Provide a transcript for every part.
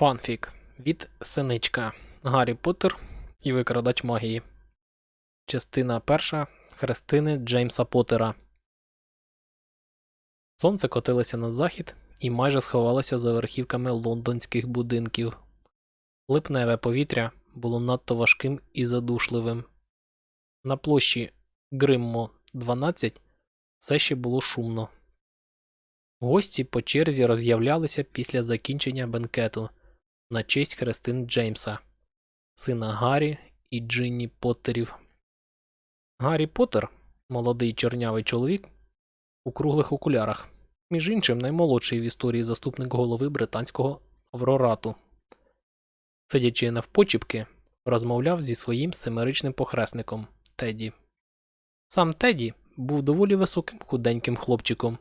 Фанфік від Синичка Гаррі Поттер і Викрадач магії. Частина перша Хрестини Джеймса Поттера. Сонце котилося на захід і майже сховалося за верхівками лондонських будинків. Липневе повітря було надто важким і задушливим. На площі Гриммо 12 все ще було шумно. Гості по черзі роз'являлися після закінчення бенкету на честь хрестин Джеймса, сина Гаррі і Джинні Поттерів. Гаррі Поттер, молодий чорнявий чоловік, у круглих окулярах, між іншим наймолодший в історії заступник голови британського Аврорату. Сидячи навпочіпки, розмовляв зі своїм семиричним похресником Теді. Сам Теді був доволі високим худеньким хлопчиком.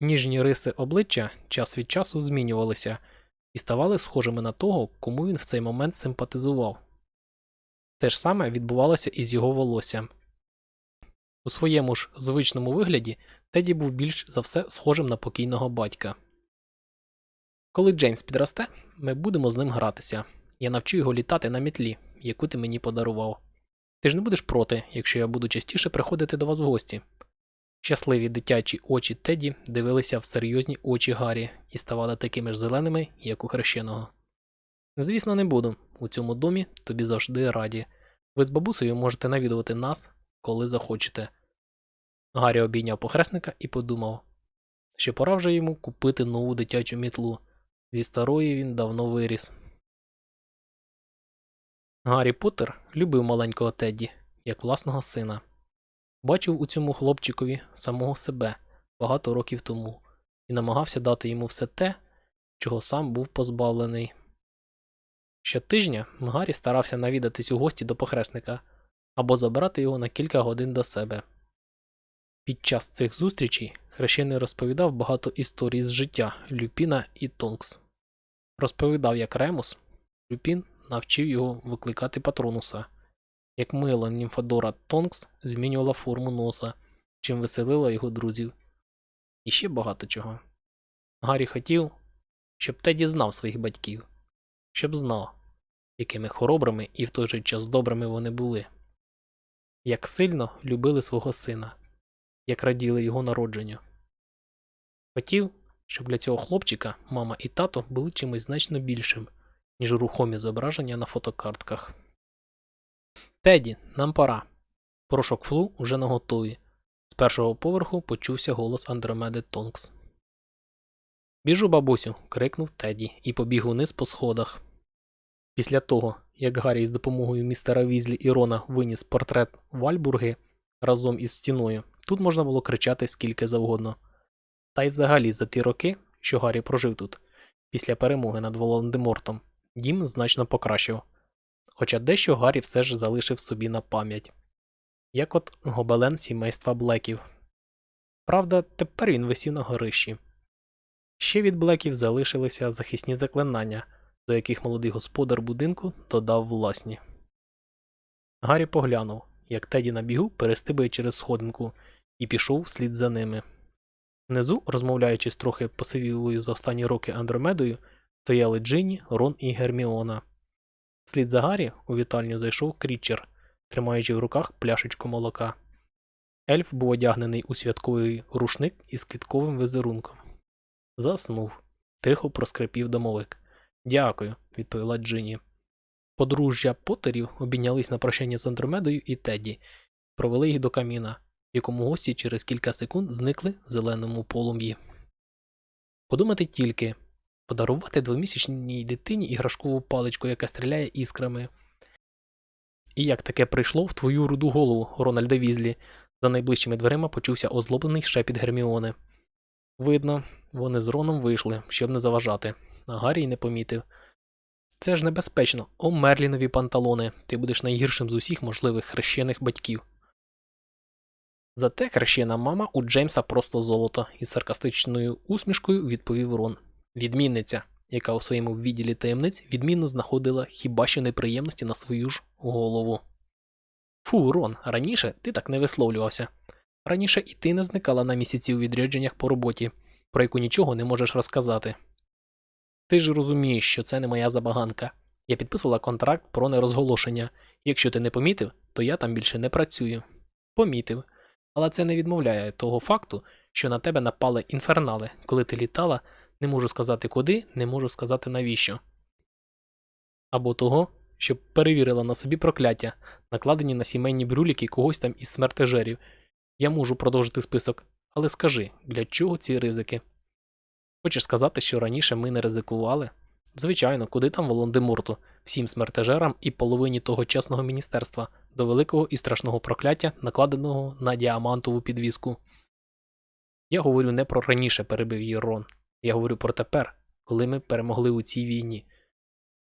Ніжні риси обличчя час від часу змінювалися і ставали схожими на того, кому він в цей момент симпатизував. Те ж саме відбувалося і з його волоссям. У своєму ж звичному вигляді Теді був більш за все схожим на покійного батька. Коли Джеймс підросте, ми будемо з ним гратися. Я навчу його літати на мітлі, яку ти мені подарував. Ти ж не будеш проти, якщо я буду частіше приходити до вас в гості. Щасливі дитячі очі Теді дивилися в серйозні очі Гаррі і ставали такими ж зеленими, як у хрещеного. Звісно, не буду. У цьому домі тобі завжди раді. Ви з бабусею можете навідувати нас, коли захочете. Гаррі обійняв похресника і подумав, що пора вже йому купити нову дитячу мітлу. Зі старої він давно виріс. Гаррі Поттер любив маленького Тедді, як власного сина. Бачив у цьому хлопчикові самого себе багато років тому і намагався дати йому все те, чого сам був позбавлений. Щотижня Гаррі старався навідатись у гості до похресника або забрати його на кілька годин до себе. Під час цих зустрічей хрещений розповідав багато історій з життя Люпіна і Тонкс. Розповідав, як Ремус, Люпін навчив його викликати патронуса, як мила німфадора Тонкс змінювала форму носа, чим веселила його друзів. І ще багато чого. Гаррі хотів, щоб Теді знав своїх батьків, щоб знав, якими хоробрими і в той же час добрими вони були, як сильно любили свого сина, як раділи його народженню. Хотів, щоб для цього хлопчика мама і тато були чимось значно більшим, ніж рухомі зображення на фотокартках. Теді, нам пора. Порошок флу уже наготові. З першого поверху почувся голос Андромеди Тонкс. Біжу, бабусю. крикнув Теді і побіг униз по сходах. Після того, як Гаррі з допомогою містера Візлі і Рона виніс портрет Вальбурги разом із стіною, тут можна було кричати скільки завгодно. Та й взагалі за ті роки, що Гаррі прожив тут, після перемоги над Волан-де-Мортом, дім значно покращив. Хоча дещо Гаррі все ж залишив собі на пам'ять, як от гобелен сімейства Блеків. Правда, тепер він висів на горищі. Ще від Блеків залишилися захисні заклинання, до яких молодий господар будинку додав власні. Гаррі поглянув, як Теді на бігу перестибає через сходинку, і пішов вслід за ними. Внизу, розмовляючи з трохи посивілою за останні роки Андромедою, стояли Джинні, Рон і Герміона. Вслід за Гаррі у вітальню зайшов Крічер, тримаючи в руках пляшечку молока. Ельф був одягнений у святковий рушник із квітковим візерунком. Заснув, тихо проскрипів домовик. Дякую, відповіла Джині. Подружжя Поттерів обійнялись на прощання з Андромедою і Тедді, провели їх до каміна, в якому гості через кілька секунд зникли в зеленому полум'ї. Подумати тільки подарувати двомісячній дитині іграшкову паличку, яка стріляє іскрами. І як таке прийшло в твою руду голову, Рональда Візлі, за найближчими дверима почувся озлоблений шепіт Герміони. Видно, вони з Роном вийшли, щоб не заважати, а Гаррі й не помітив. Це ж небезпечно, о Мерлінові панталони, ти будеш найгіршим з усіх можливих хрещених батьків. Зате хрещена мама у Джеймса просто золото, із саркастичною усмішкою відповів Рон. Відмінниця, яка у своєму відділі таємниць відмінно знаходила хіба що неприємності на свою ж голову. Фу, Рон, раніше ти так не висловлювався. Раніше і ти не зникала на місяці у відрядженнях по роботі, про яку нічого не можеш розказати. Ти ж розумієш, що це не моя забаганка. Я підписувала контракт про нерозголошення. Якщо ти не помітив, то я там більше не працюю. Помітив. Але це не відмовляє того факту, що на тебе напали інфернали, коли ти літала, не можу сказати куди, не можу сказати навіщо. Або того, що перевірила на собі прокляття, накладені на сімейні брюліки когось там із смертежерів. Я можу продовжити список, але скажи, для чого ці ризики? Хочеш сказати, що раніше ми не ризикували? Звичайно, куди там Волан-де-Морту, всім смертежерам і половині того чесного міністерства, до великого і страшного прокляття, накладеного на діамантову підвіску. Я говорю не про раніше, перебив її Рон. Я говорю про тепер, коли ми перемогли у цій війні.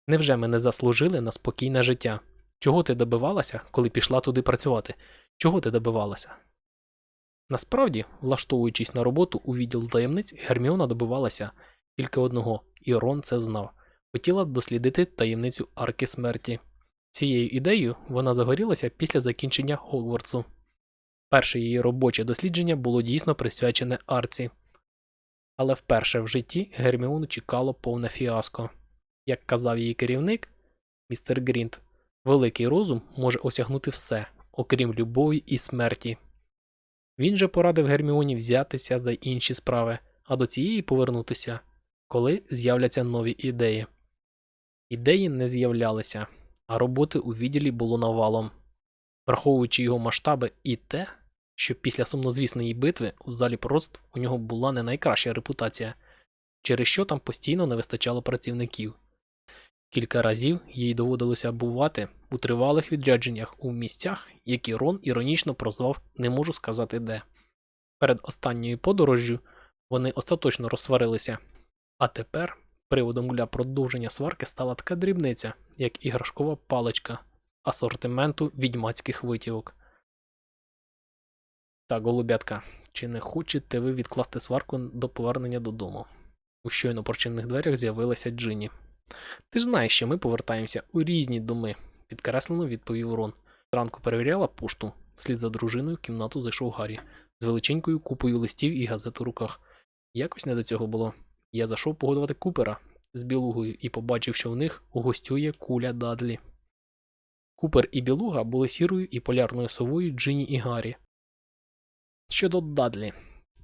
Невже ми не заслужили на спокійне життя? Чого ти добивалася, коли пішла туди працювати? Чого ти добивалася? Насправді, влаштовуючись на роботу у відділ таємниць, Герміона добивалася тільки одного, і Рон це знав. Хотіла дослідити таємницю арки смерті. Цією ідеєю вона загорілася після закінчення Хогвартсу. Перше її робоче дослідження було дійсно присвячене арці. Але вперше в житті Герміону чекало повне фіаско. Як казав її керівник, містер Грінт, великий розум може осягнути все, окрім любові і смерті. Він же порадив Герміоні взятися за інші справи, а до цієї повернутися, коли з'являться нові ідеї. Ідеї не з'являлися, а роботи у відділі було навалом. Враховуючи його масштаби і те, що після сумнозвісної битви у залі просто у нього була не найкраща репутація, через що там постійно не вистачало працівників. Кілька разів їй доводилося бувати у тривалих відрядженнях у місцях, які Рон іронічно прозвав не можу сказати де. Перед останньою подорожжю вони остаточно розсварилися, а тепер приводом для продовження сварки стала така дрібниця, як іграшкова паличка з асортименту відьмацьких витівок. Так, голубятка, чи не хочете ви відкласти сварку до повернення додому? У щойно прочинних дверях з'явилася Джині. Ти ж знаєш, що ми повертаємося у різні доми, підкреслено відповів Рон. Зранку перевіряла пошту. Вслід за дружиною в кімнату зайшов Гаррі з величенькою купою листів і газет у руках. Якось не до цього було. Я зайшов погодувати Купера з білугою і побачив, що в них гостює куля Дадлі. Купер і білуга були сірою і полярною совою Джині і Гаррі. Щодо Дадлі,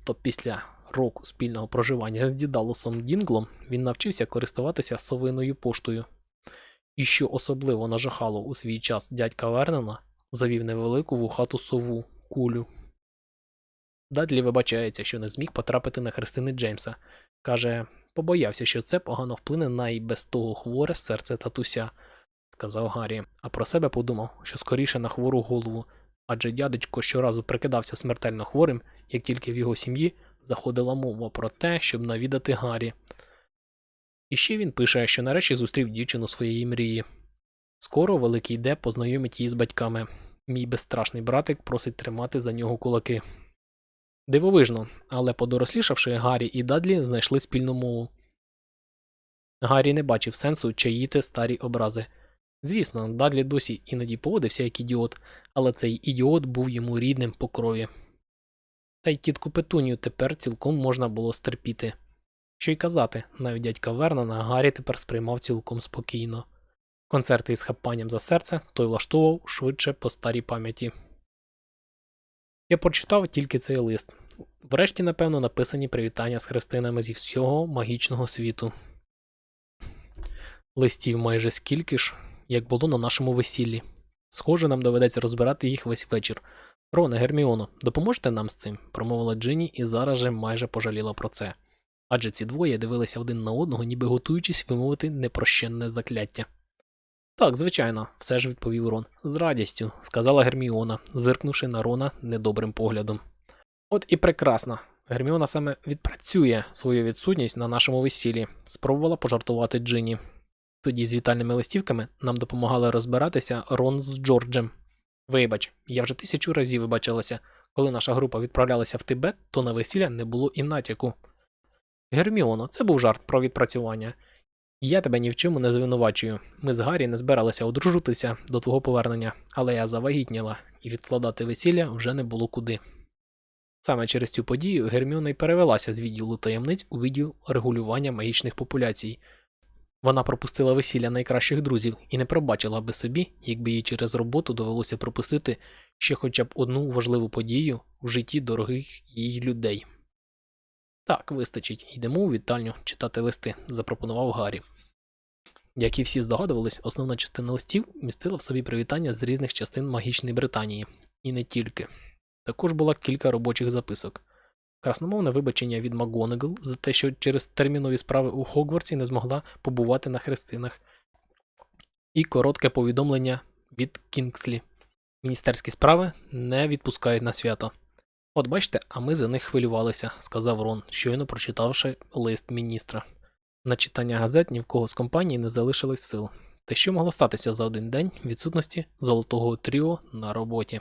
то після року спільного проживання з Дідалусом Дінглом він навчився користуватися совиною поштою. І що особливо нажахало у свій час дядька Вернена, завів невелику вухату сову кулю. Дадлі вибачається, що не зміг потрапити на хрестини Джеймса. Каже, побоявся, що це погано вплине на і без того хворе серце татуся, сказав Гаррі, а про себе подумав, що скоріше на хвору голову, адже дядечко щоразу прикидався смертельно хворим, як тільки в його сім'ї заходила мова про те, щоб навідати Гаррі. І ще він пише, що нарешті зустрів дівчину своєї мрії. Скоро великий Де познайомить її з батьками. Мій безстрашний братик просить тримати за нього кулаки. Дивовижно, але подорослішавши, Гаррі і Дадлі знайшли спільну мову. Гаррі не бачив сенсу чаїти старі образи. Звісно, Дадлі досі іноді поводився як ідіот, але цей ідіот був йому рідним по крові. Та й тітку Петунію тепер цілком можна було стерпіти. Що й казати, навіть дядька Вернона Гаррі тепер сприймав цілком спокійно. Концерти із хапанням за серце той влаштовував швидше по старій пам'яті. Я прочитав тільки цей лист. Врешті, напевно, написані привітання з хрестинами зі всього магічного світу. Листів майже скільки ж, як було на нашому весіллі. Схоже, нам доведеться розбирати їх весь вечір. Роне, Герміоно, допоможете нам з цим? промовила Джині і зараз же майже пожаліла про це. Адже ці двоє дивилися один на одного, ніби готуючись вимовити непрощенне закляття. Так, звичайно, все ж відповів Рон. З радістю, сказала Герміона, зиркнувши на Рона недобрим поглядом. От і прекрасно. Герміона саме відпрацює свою відсутність на нашому весіллі, спробувала пожартувати Джині. Тоді з вітальними листівками нам допомагали розбиратися Рон з Джорджем. Вибач, я вже тисячу разів вибачилася. Коли наша група відправлялася в Тибет, то на весілля не було і натяку. Герміоно, це був жарт про відпрацювання. Я тебе ні в чому не звинувачую. Ми з Гаррі не збиралися одружитися до твого повернення, але я завагітніла, і відкладати весілля вже не було куди. Саме через цю подію Герміона й перевелася з відділу таємниць у відділ регулювання магічних популяцій, Вона пропустила весілля найкращих друзів і не пробачила би собі, якби їй через роботу довелося пропустити ще хоча б одну важливу подію в житті дорогих їй людей. Так, вистачить, йдемо у вітальню читати листи, запропонував Гаррі. Як і всі здогадувались, основна частина листів містила в собі привітання з різних частин магічної Британії, і не тільки. Також було кілька робочих записок. Красномовне вибачення від МакГонагал за те, що через термінові справи у Хогвартсі не змогла побувати на хрестинах, і коротке повідомлення від Кінгслі. Міністерські справи не відпускають на свято. От бачите, а ми за них хвилювалися, сказав Рон, щойно прочитавши лист міністра. На читання газет ні в кого з компанії не залишилось сил. Та що могло статися за один день відсутності золотого тріо на роботі?